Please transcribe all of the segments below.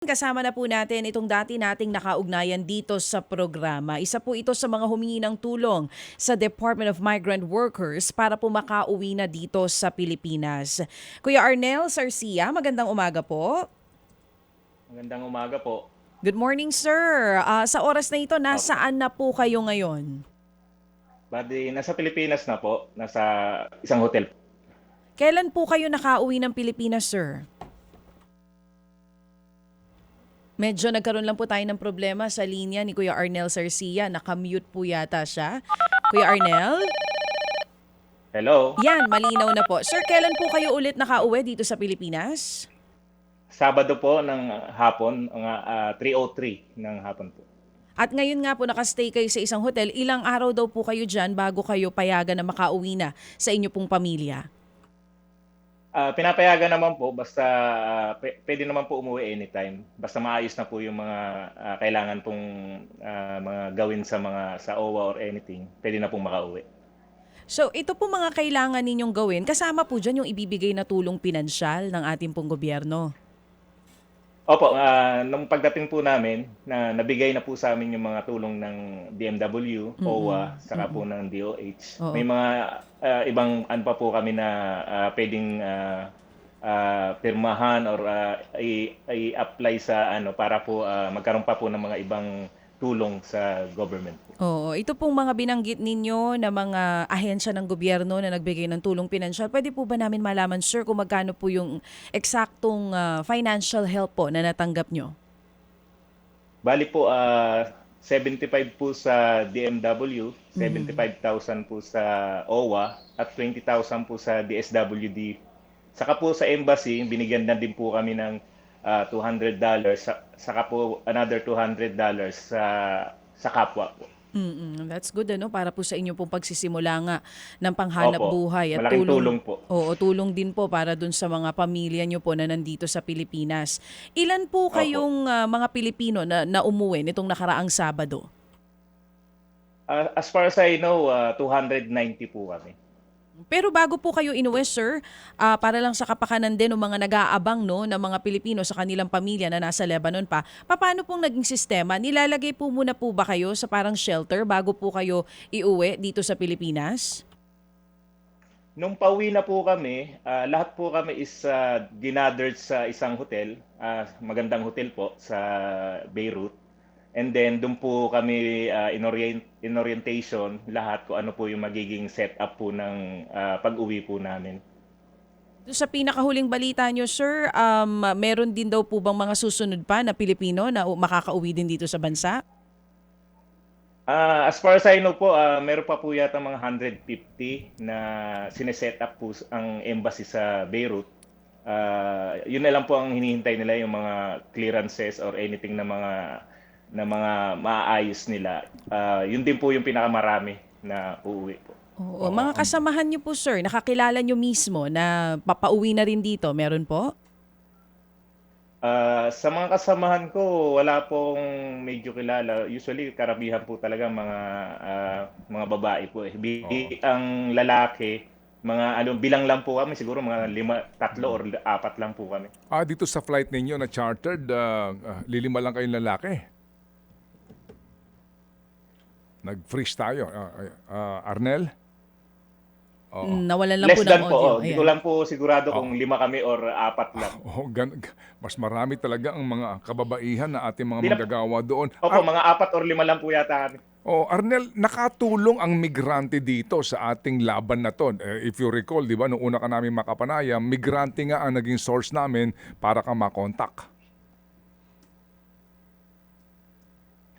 Kasama na po natin itong dati nating nakaugnayan dito sa programa. Isa po ito sa mga humingi ng tulong sa Department of Migrant Workers para po makauwi na dito sa Pilipinas. Kuya Arnel Sarcia, magandang umaga po. Magandang umaga po. Good morning, sir. Ah, sa oras na ito, nasaan na po kayo ngayon? Bali, nasa Pilipinas na po, nasa isang hotel. Kailan po kayo nakauwi ng Pilipinas, sir? Medyo nagkaroon lang po tayo ng problema sa linya ni Kuya Arnel Sarcia. Nakamute po yata siya. Kuya Arnel? Hello? Yan, malinaw na po. Sir, kailan po kayo ulit nakauwi dito sa Pilipinas? Sabado po ng hapon, mga ah, 3.03 ng hapon po. At ngayon nga po nakastay kayo sa isang hotel. Ilang araw daw po kayo dyan bago kayo payagan na makauwi na sa inyo pong pamilya? Ah, pinapayagan naman po, basta p- pwede naman po umuwi anytime. Basta maayos na po yung mga ah, kailangan pong ah, mga gawin sa mga sa OWA or anything, pwede na pong makauwi. So ito po mga kailangan ninyong gawin. Kasama po dyan yung ibibigay na tulong pinansyal ng ating pong gobyerno. Opo, ah, nung pagdating po namin, na nabigay na po sa amin yung mga tulong ng DMW, OWA, saka po ng DOH. Oo. May mga ah, ibang ano pa po kami na ah, pwedeng ah, ah, pirmahan or i- i-apply sa ano para po ah, magkaroon pa po ng mga ibang tulong sa government. Oo, ito pong mga binanggit ninyo na mga ahensya ng gobyerno na nagbigay ng tulong pinansyal. Pwede po ba namin malaman, sir, kung magkano po yung eksaktong ah, financial help po na natanggap nyo? Bali po ah, 75 po sa DMW, 75,000 po sa OWA at 20,000 po sa DSWD. Saka po sa embassy, binigyan na din po kami ng ah, $200 sa- saka po another $200 sa sa kapwa po. Mm That's good ano para po sa inyo pong pagsisimula nga ng panghanap Opo, buhay at tulong, tulong po. Oo, tulong din po para dun sa mga pamilya nyo po na nandito sa Pilipinas. Ilan po Opo. kayong ah, mga Pilipino na, na umuwi nitong nakaraang Sabado? Ah, as far as I know, ah, 290 po kami. Pero bago po kayo inuwi, sir, ah, para lang sa kapakanan din ng mga nag-aabang no, ng mga Pilipino sa kanilang pamilya na nasa Lebanon pa, paano pong naging sistema? Nilalagay po muna po ba kayo sa parang shelter bago po kayo iuwi dito sa Pilipinas? Nung pauwi na po kami, ah, lahat po kami is uh, ginathered sa isang hotel, ah, magandang hotel po sa Beirut. And then doon po kami ah, inorient, in orientation lahat kung ano po yung magiging setup po ng ah, pag-uwi po namin. Doon Sa pinakahuling balita nyo, sir, um, meron din daw po bang mga susunod pa na Pilipino na makakauwi din dito sa bansa? Ah, as far as I know po, ah, meron pa po yata mga 150 na sineset up po ang embassy sa Beirut. Ah, yun na lang po ang hinihintay nila yung mga clearances or anything na mga na mga maayos nila. Ah, yun din po yung pinakamarami na uuwi po. Oo, mga kasamahan nyo po, sir, nakakilala nyo mismo na papauwi na rin dito, meron po? Ah, sa mga kasamahan ko, wala pong medyo kilala. Usually, karamihan po talaga mga ah, mga babae po. Eh. Bi- ang lalaki, mga ano, bilang lang po kami, siguro mga lima, tatlo or apat lang po kami. Ah, dito sa flight ninyo na chartered, ah, ah, lilima lang kayong lalaki. Nag-freeze tayo. Ah, ah, Arnel? Oo. Nawalan lang Less po ng than audio. po. oh. Hindi Ayan. ko lang po sigurado kung lima kami or apat lang. Oh, gan- mas marami talaga ang mga kababaihan na ating mga Di na- manggagawa doon. Opo, mga apat or lima lang po yata kami. Oh, Arnel, nakatulong ang migrante dito sa ating laban na to. Eh, if you recall, di ba, nung una ka namin makapanayam, migrante nga ang naging source namin para ka makontak.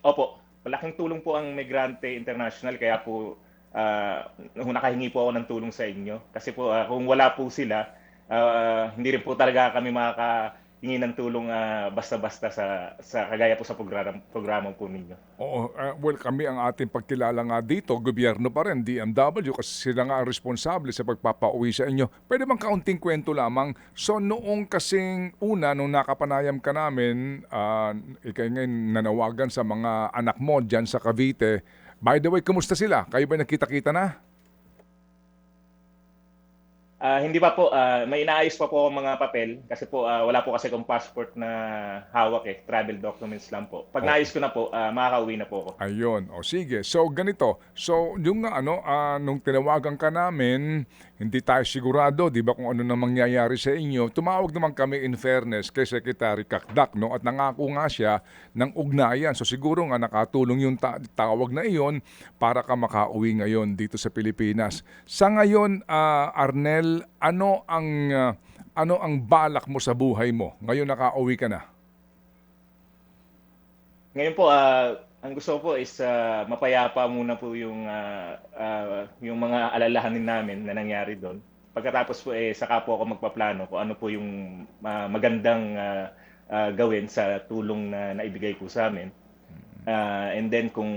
Opo, malaking tulong po ang Migrante International kaya po ah, nakahingi po ako ng tulong sa inyo. Kasi po ah, kung wala po sila, ah, hindi rin po talaga kami makakahingi ng tulong ah, basta-basta sa sa kagaya po sa programa programa po ninyo. Oo, uh, well kami ang ating pagkilala nga dito, gobyerno pa rin, DMW, kasi sila nga ang responsable sa pagpapauwi sa inyo. Pwede bang kaunting kwento lamang? So noong kasing una, nung nakapanayam ka namin, uh, ikay ngayon nanawagan sa mga anak mo dyan sa Cavite, by the way, kumusta sila? Kayo ba nakita-kita na? Ah, hindi pa po, ah, may inaayos pa po ang mga papel kasi po ah, wala po kasi akong passport na hawak eh, travel documents lang po. Pag Okay. naayos ko na po, ah, makakauwi na po ako. Ayun. O sige. So ganito. So yung ano, ah, nung tinawagan ka namin, hindi tayo sigurado, 'di ba, kung ano na mangyayari sa inyo. Tumawag naman kami in fairness kay Secretary Kakdak, no? At nangako nga siya ng ugnayan. So siguro nga nakatulong yung ta- tawag na iyon para ka makauwi ngayon dito sa Pilipinas. Sa ngayon, ah, Arnel, ano ang ah, ano ang balak mo sa buhay mo? Ngayon nakauwi ka na. Ngayon po, ah, ang gusto ko po is ah, mapayapa muna po yung ah, ah, yung mga alalahanin namin na nangyari doon. Pagkatapos po eh saka po ako magpaplano kung ano po yung ah, magandang ah, ah, gawin sa tulong na naibigay po sa amin. Ah, and then kung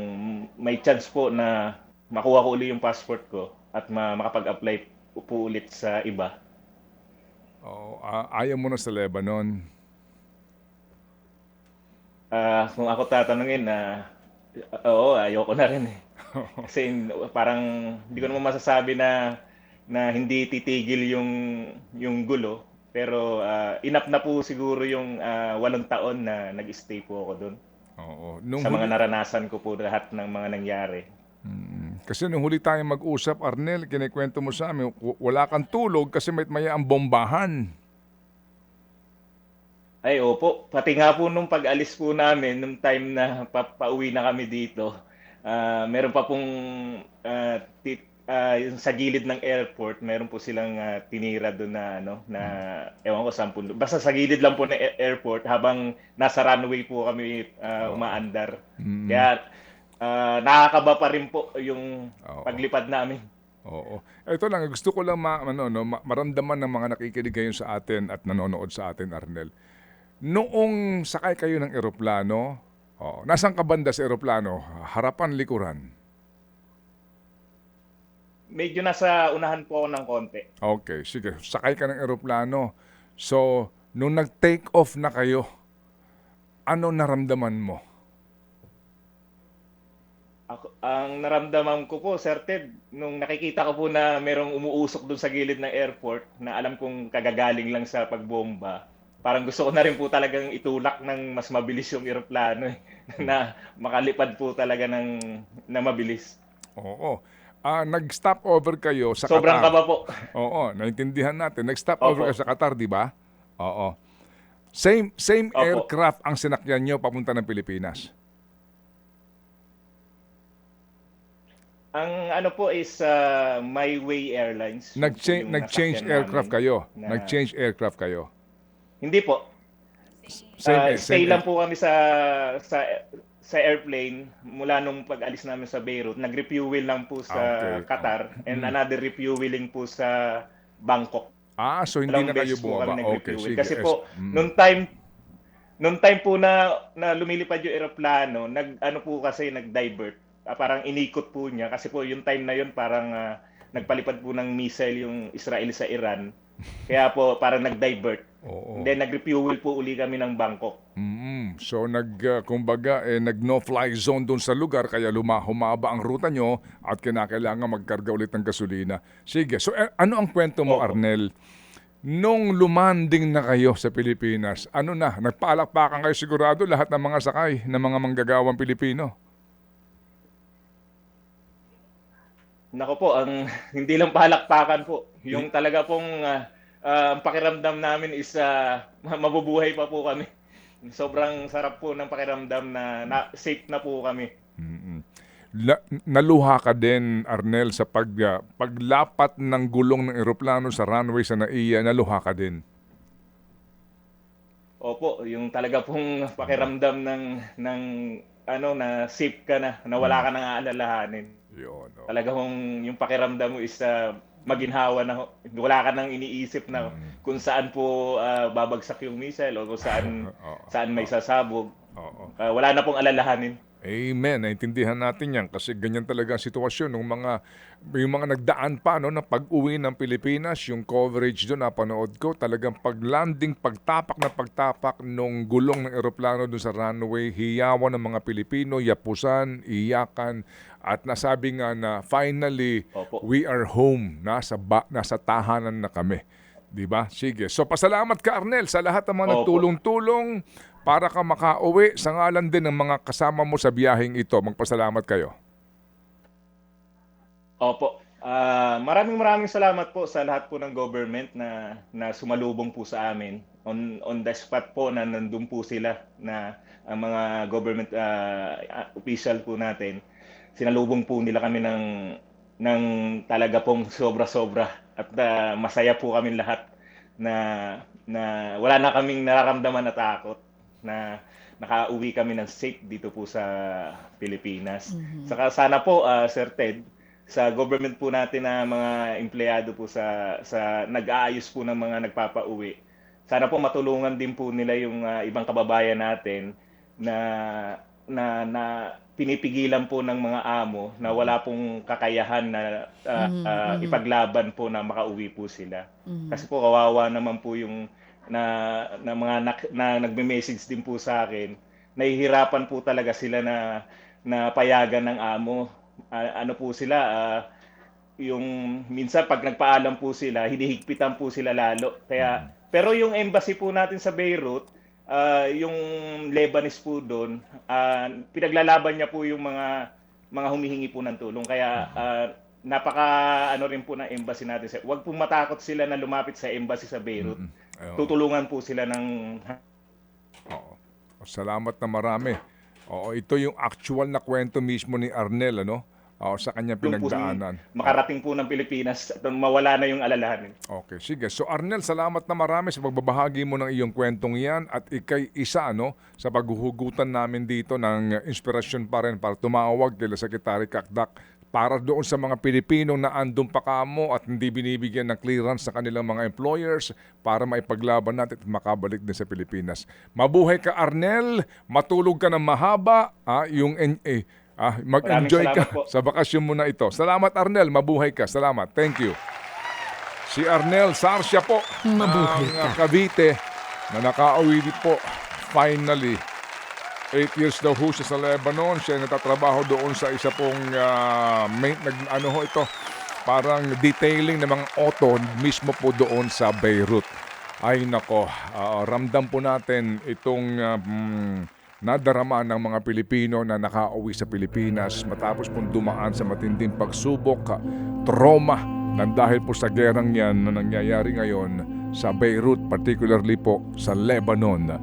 may chance po na makuha ko uli yung passport ko at ma- makapag-apply po ulit sa iba, Oh, ah, ayaw mo na sa Lebanon. Ah, kung ako tatanungin na oo, ayoko na rin eh. Kasi parang hindi ko naman masasabi na na hindi titigil yung yung gulo, pero ah, enough na po siguro yung ah, walong taon na nag-stay po ako doon. Oo. Nung Sa mga huli- naranasan ko po lahat ng mga nangyari. Mm, kasi nung huli tayo mag-usap, Arnel, kinikwento mo sa amin, wala kang tulog kasi may maya ang bombahan. Ay, opo. Pati nga po nung pag-alis po namin, nung time na pa pauwi na kami dito, ah, meron pa pong ah, tit- ah, yung sa gilid ng airport, meron po silang ah, tinira doon na ano, na ewan ko po. Basta sa gilid lang po ng airport habang nasa runway po kami ah, umaandar. Mm, Kaya ah, nakakaba pa rin po yung Oo. paglipad namin. Oo. Ito lang, gusto ko lang ma- ano, no, ma- maramdaman ng mga nakikinig ngayon sa atin at nanonood sa atin, Arnel. Noong sakay kayo ng eroplano, oh, nasaan ka banda sa eroplano? Harapan, likuran? Medyo nasa unahan po ako ng konti. Okay, sige. Sakay ka ng eroplano. So, nung nag-take off na kayo, ano naramdaman mo? Ako, ang naramdaman ko po, Sir Ted, nung nakikita ko po na merong umuusok doon sa gilid ng airport na alam kong kagagaling lang sa pagbomba, parang gusto ko na rin po talagang itulak ng mas mabilis yung eroplano eh, na makalipad po talaga ng na mabilis. Oo. Ah, nag-stop over kayo sa Sobrang Qatar. kaba po. Oo, naintindihan natin. Nag-stop over kayo sa Qatar, di ba? Oo. Same same Opo. aircraft ang sinakyan nyo papunta ng Pilipinas. Ang ano po is uh, My Way Airlines. Nag-change nag-change aircraft kayo. na- Nag-change aircraft kayo. Hindi po. Same, eh, stay same lang po kami sa sa sa airplane mula nung pag-alis namin sa Beirut. Nag-refuel lang po sa Ah, okay. Qatar and Mm. another refueling po sa Bangkok. Ah, so hindi Dalawang na kayo bumaba. Okay, sige. Kasi yes. po, Mm. nung time nung time po na na lumilipad yung eroplano, nag ano po kasi nag-divert. Ah, parang inikot po niya kasi po yung time na yun parang ah, nagpalipad po ng missile yung Israel sa Iran. Kaya po parang nag-divert. Oo. And then nag-refuel po uli kami ng Bangkok. Mm, so nag uh, kumbaga eh, nag no fly zone doon sa lugar kaya luma humaba ang ruta nyo at kinakailangan magkarga ulit ng gasolina. Sige, so eh, ano ang kwento mo Opo. Arnel? Nung lumanding na kayo sa Pilipinas, ano na, nagpaalakpakan kayo sigurado lahat ng mga sakay ng mga manggagawang Pilipino? Nako po, ang hindi lang palakpakan po. Yung talaga pong ah, ah, ang pakiramdam namin is ah, mabubuhay pa po kami. Sobrang sarap po ng pakiramdam na, na safe na po kami. Mm-mm. La- naluha ka din, Arnel, sa pag, uh, paglapat ng gulong ng eroplano sa runway sa NAIA, naluha ka din. Opo, yung talaga pong pakiramdam ng ng ano na safe ka na, na wala ka nang aalalahanin. Yun. oh. Talaga pong yung pakiramdam mo is ah, maginhawa na wala ka nang iniisip na kung saan po ah, babagsak yung missile o kung saan Oo. saan may sasabog. Oo. Ah, wala na pong alalahanin. Amen. Naintindihan natin yan kasi ganyan talaga ang sitwasyon ng mga yung mga nagdaan pa no na pag-uwi ng Pilipinas, yung coverage doon napanood ko, talagang pag-landing, pagtapak na pagtapak nung gulong ng eroplano doon sa runway, hiyawan ng mga Pilipino, yapusan, iyakan at nasabi nga na finally Opo. we are home, nasa ba, nasa tahanan na kami. 'Di ba? Sige. So pasalamat ka Arnel sa lahat ng mga nagtulong-tulong para ka makauwi sa ngalan din ng mga kasama mo sa biyaheng ito. Magpasalamat kayo. Opo. Ah, maraming maraming salamat po sa lahat po ng government na na sumalubong po sa amin. On on the spot po na nandun po sila na ang mga government ah, official po natin. Sinalubong po nila kami ng ng talaga pong sobra-sobra at ah, masaya po kami lahat na na wala na kaming nararamdaman na takot na nakauwi kami ng safe dito po sa Pilipinas. Saka sana po ah, Sir Ted sa government po natin na mga empleyado po sa sa nag-aayos po ng mga nagpapauwi. Sana po matulungan din po nila yung ah, ibang kababayan natin na na na pinipigilan po ng mga amo na wala pong kakayahan na ah, ah, ipaglaban po na makauwi po sila. Kasi po kawawa naman po yung na, na mga nak- na nagme-message din po sa akin. Nahihirapan po talaga sila na na payagan ng amo. Ah, ano po sila ah, yung minsan pag nagpaalam po sila, hinihigpitan po sila lalo. Kaya pero yung embassy po natin sa Beirut, ah, yung Lebanese po doon, ah, pinaglalaban niya po yung mga mga humihingi po ng tulong. Kaya ah, napaka ano rin po ng embassy natin. sa- Huwag po matakot sila na lumapit sa embassy sa Beirut. Ayun. Tutulungan po sila ng Oo. Salamat na marami. Oo, ito yung actual na kwento mismo ni Arnel ano? Oo, sa kanyang yung po pinagdaanan. makarating po ng Pilipinas at mawala na yung alalahanin. Okay, sige. So Arnel, salamat na marami sa pagbabahagi mo ng iyong kwentong yan at ikay isa no, sa paghuhugutan namin dito ng inspirasyon pa rin para tumawag kila Secretary Kakdak para doon sa mga Pilipinong na andun pa kamo at hindi binibigyan ng clearance sa kanilang mga employers para maipaglaban natin at makabalik din sa Pilipinas. Mabuhay ka Arnel, matulog ka ng mahaba, ah, yung NA, ah, mag-enjoy ka po. sa bakasyon mo na ito. Salamat Arnel, mabuhay ka. Salamat. Thank you. Si Arnel Sarsia po Mabuhay ng uh, Cavite na nakauwi po finally. Eight years daw ho siya sa Lebanon. Siya natatrabaho doon sa isa pong ah, main, nag, ano ho ito, parang detailing ng mga auto mismo po doon sa Beirut. Ay nako, ah, ramdam po natin itong ah, mm, nadarama ng mga Pilipino na nakauwi sa Pilipinas matapos pong dumaan sa matinding pagsubok, trauma nang dahil po sa gerang yan na nangyayari ngayon sa Beirut, particularly po sa Lebanon.